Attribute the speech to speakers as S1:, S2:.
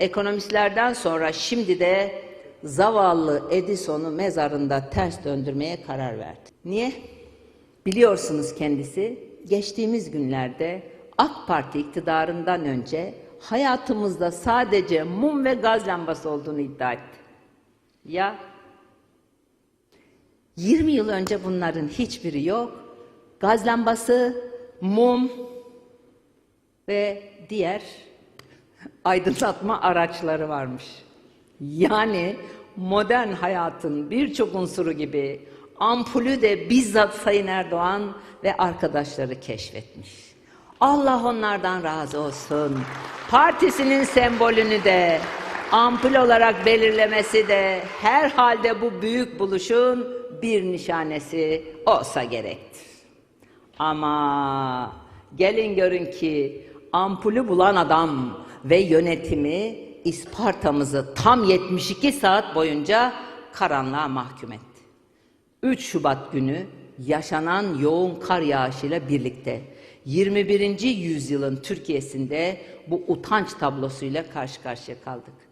S1: ekonomistlerden sonra şimdi de zavallı Edison'u mezarında ters döndürmeye karar verdi. Niye? Biliyorsunuz kendisi geçtiğimiz günlerde AK Parti iktidarından önce hayatımızda sadece mum ve gaz lambası olduğunu iddia etti. Ya 20 yıl önce bunların hiçbiri yok. Gaz lambası, mum ve diğer aydınlatma araçları varmış. Yani modern hayatın birçok unsuru gibi ampulü de bizzat Sayın Erdoğan ve arkadaşları keşfetmiş. Allah onlardan razı olsun. Partisinin sembolünü de ampul olarak belirlemesi de herhalde bu büyük buluşun bir nişanesi olsa gerektir. Ama gelin görün ki ampulü bulan adam ve yönetimi İsparta'mızı tam 72 saat boyunca karanlığa mahkum etti. 3 Şubat günü yaşanan yoğun kar yağışıyla birlikte 21. yüzyılın Türkiye'sinde bu utanç tablosuyla karşı karşıya kaldık.